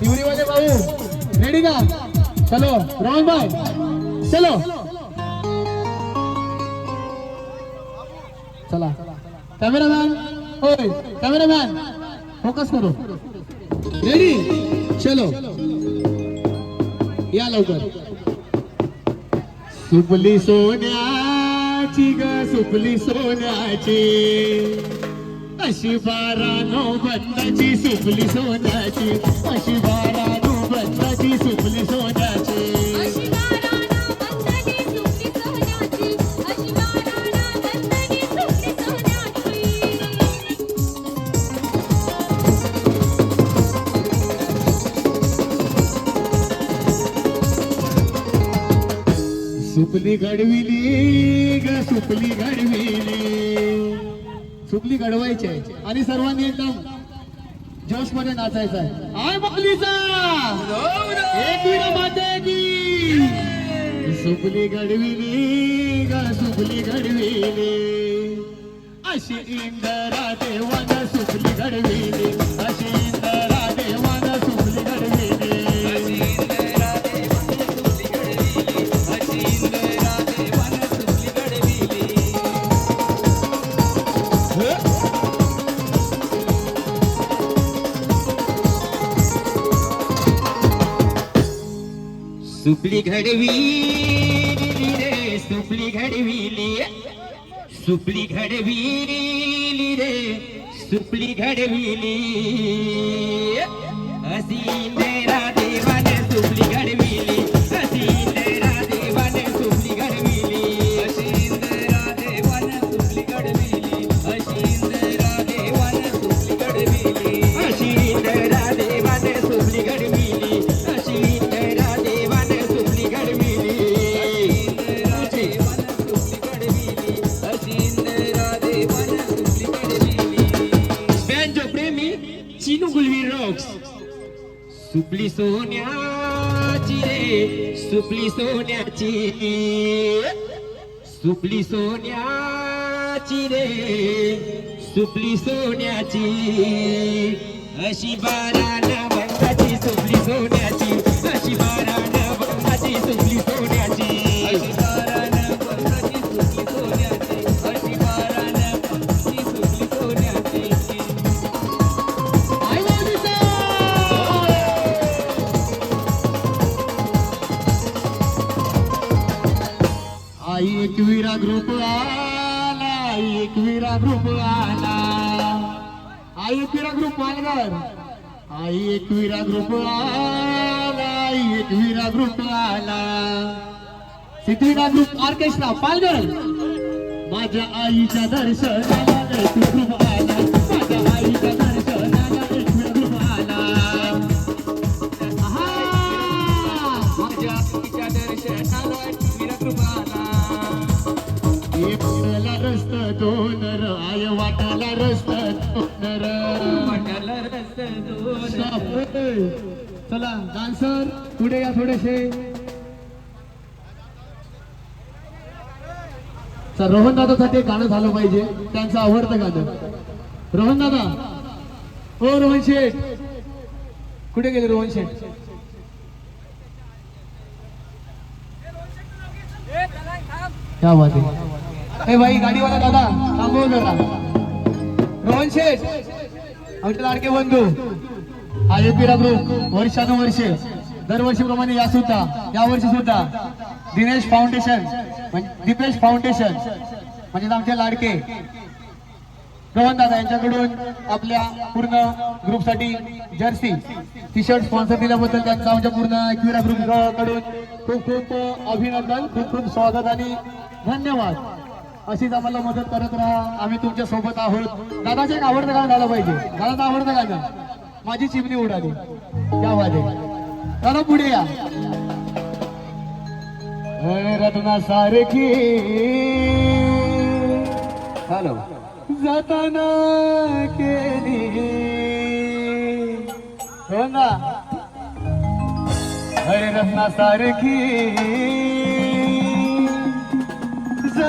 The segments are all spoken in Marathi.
तिवरीवाले भाऊ रेडी का? चलो रोहन भाई चलो. चला. कॅमेरामॅन होय कॅमेरामॅन फोकस करू. रेडी चलो. या लवकर. सुपली सोन्याची ग सुपली सोन्याची. अशी बारा बंदाची सुपली सोन्याची. अशी बारा बंदाची सुपली सोन्याची. सुपली घडविली ग सुपली घडविली. सुपली घडवायची आहे. आणि सर्वांनी एकदम जोशमध्ये नाचायचं आहे. आय बकलीचा! सुपली घडविली ग सुपली घडविली. अशी इंदरा देवान सुपली घडविली. अशी सुपली घडविली रे सुपली घडविली सुपली घडविली रे सुपली घडविली अशी इंदिरा देवाने सुपली घडविली सुपली सोन्याची सुपली सोन्याची रे सुपली सोन्याची. अशी बारा नवंगाची सुपली सोन्याची अशी बारा नवंगाची सुपली सोन्याची. आई एकविरा ग्रुप पालघर. आई एकविरा ग्रुप आला आई एकविरा ग्रुप आला सिद्धिविनाथ ग्रुप ऑर्केस्ट्रा पालघर. माझ्या आईच्या दर्शनाला ग्रुप आला माझ्या आईच्या दर्शनाला एक ग्रुप आला माझ्या आईच्या दर्शनाला विरकृपाला एकला रस्त दोन र आय वाटाला रस्त चला डान्सर पुढे या थोडेसे. रोहन दादासाठी गाणं झालं पाहिजे त्यांचं आवडतं गाणं. रोहन दादा. हो रोहन शेठ. कुठे गेले रोहन शेठ? काय बात आहे गाडीवाला दादा थांबव जरा. रोहन शेठ. आमचे लाडके बंधू आयोपीरा ग्रुप वर्षानुवर्षे दरवर्षीप्रमाणे या सुद्धा या वर्षी सुद्धा दिनेश फाउंडेशन दिपेश फाउंडेशन म्हणजे आमचे लाडके रोहन दादा यांच्याकडून आपल्या पूर्ण ग्रुपसाठी जर्सी टी शर्ट स्पॉन्सर दिल्याबद्दल त्यांचा आमच्या पूर्ण क्युरा ग्रुपकडून खूप खूप अभिनंदन खूप खूप स्वागत आणि धन्यवाद. अशीच आम्हाला मदत करत राहा. आम्ही तुमच्यासोबत आहोत. दादाचे एक आवडतं गाणं झालं पाहिजे. दादाचं आवडतं गाणं? माझी चिमणी उडाली. त्या वाजे. दादा पुढे या. रत्ना सारखी हॅलो. जाताना केली. हो ना. हरे रत्ना सारखी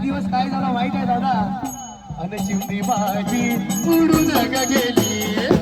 एक दिवस काय झाला? माहीत आहे दादा. अन शिवती माझी उडून गेली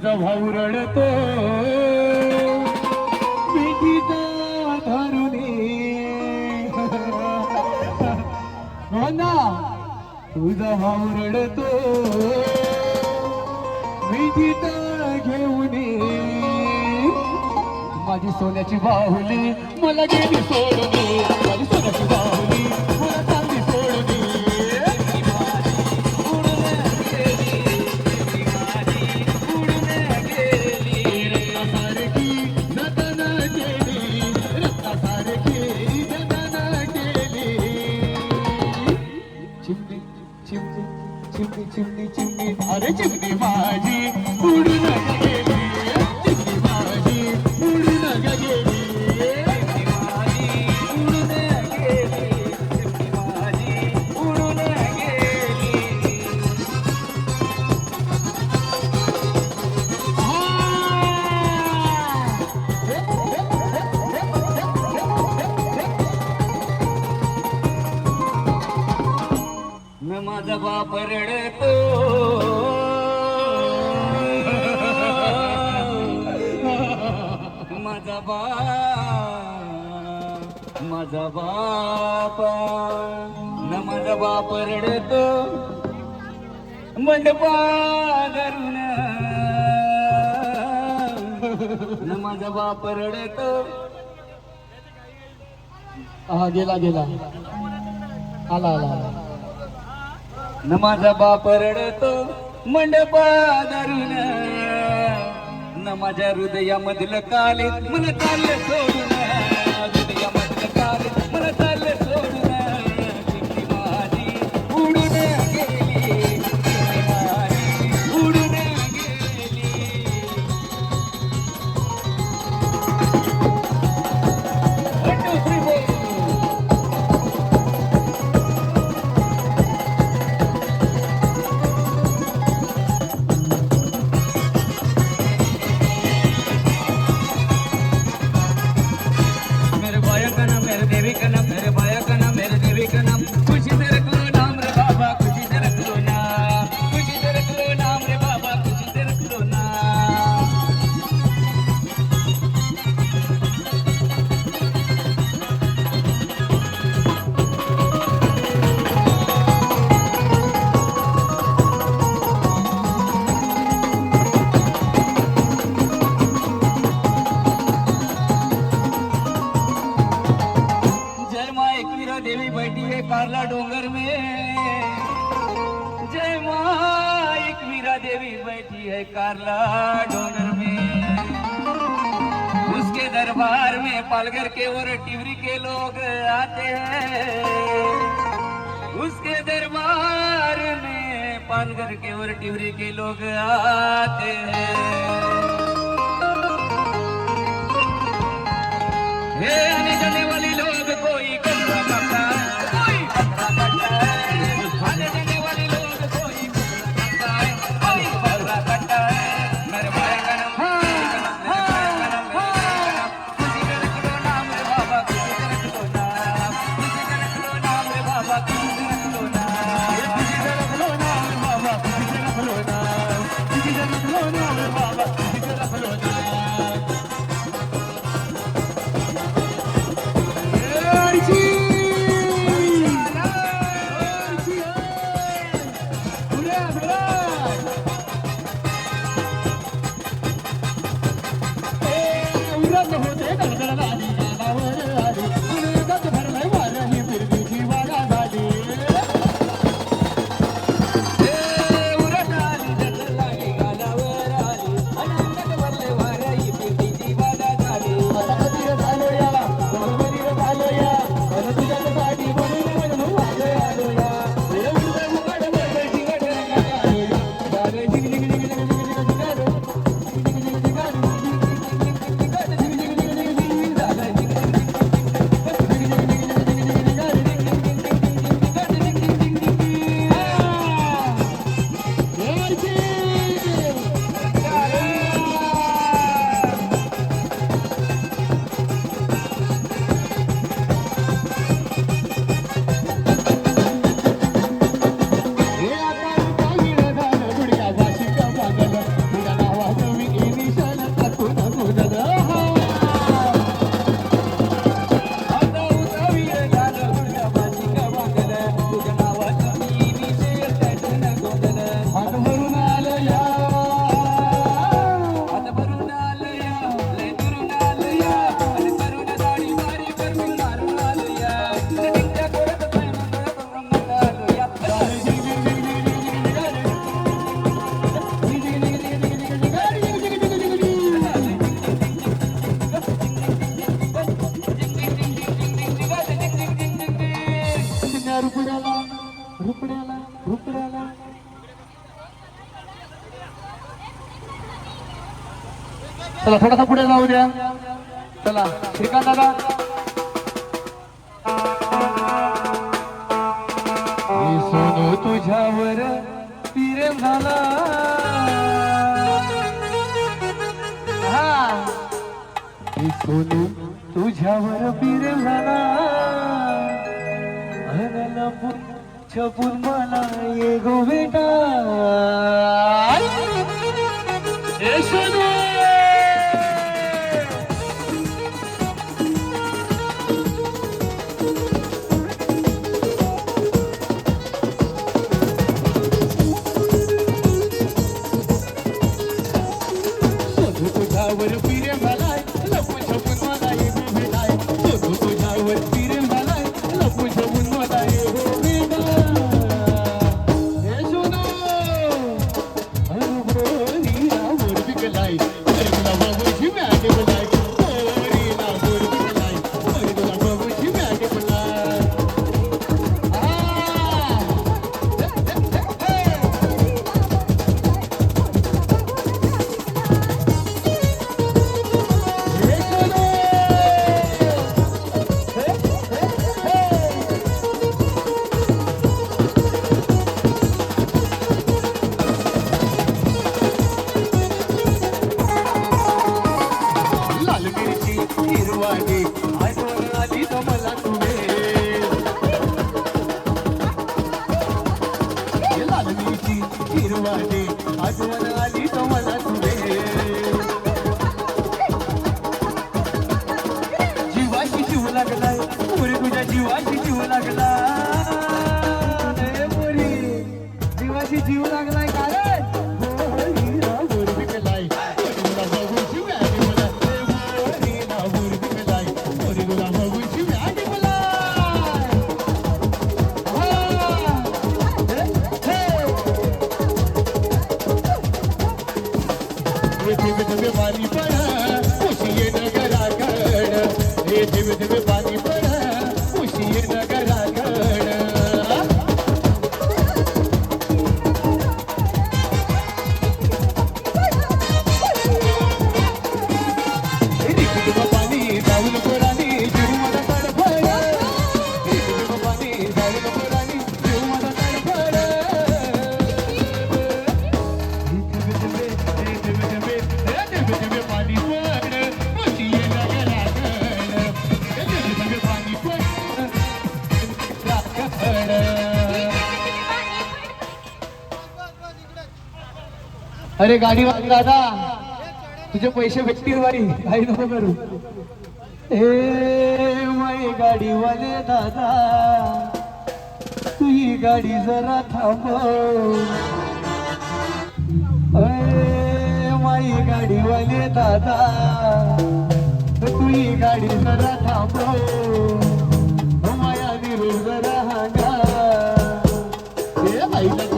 तुझा भाऊ रडतो. हो ना? तुझा भाऊ रडतो. घेऊन माझी सोन्याची बाहुली मला गेली सोडून माझी सोन्याची बाहुली. न माझा बाप रडतो मंडपा धरून न माझा हा गेला गेला. आला आला आला. न माझा बाप रडतो मंडपा धरून न माझ्या हृदयामधलं काले मला चाललं सोडून. देवी बैठी है कारला डोंगर में। जय माँ एक मीरा देवी बैठी है कारला डोंगर में। उसके दरबार में पालघर के और टिवरी के लोग आते हैं। उसके दरबार में पालघर के और टिवरी के लोग आते हैं। हे आने जाने वाली लोग कोई पुन्हा उद्या चला श्रीकांत दादा. सोनू तुझ्यावर प्रेम झाला. सोनू तुझ्यावर प्रेम झाला. छपून मला ये गो बेटा. सोनू! இருவாடி. अरे गाडी दादा. तुझे पैसे भेटतील बाई. काही नको करू. ए गाडी गाडीवाले दादा. तुझी गाडी जरा थांब. माई गाडीवाले दादा. तुझी गाडी जरा थांब. हो, माया दिरू जरा हांगा. ए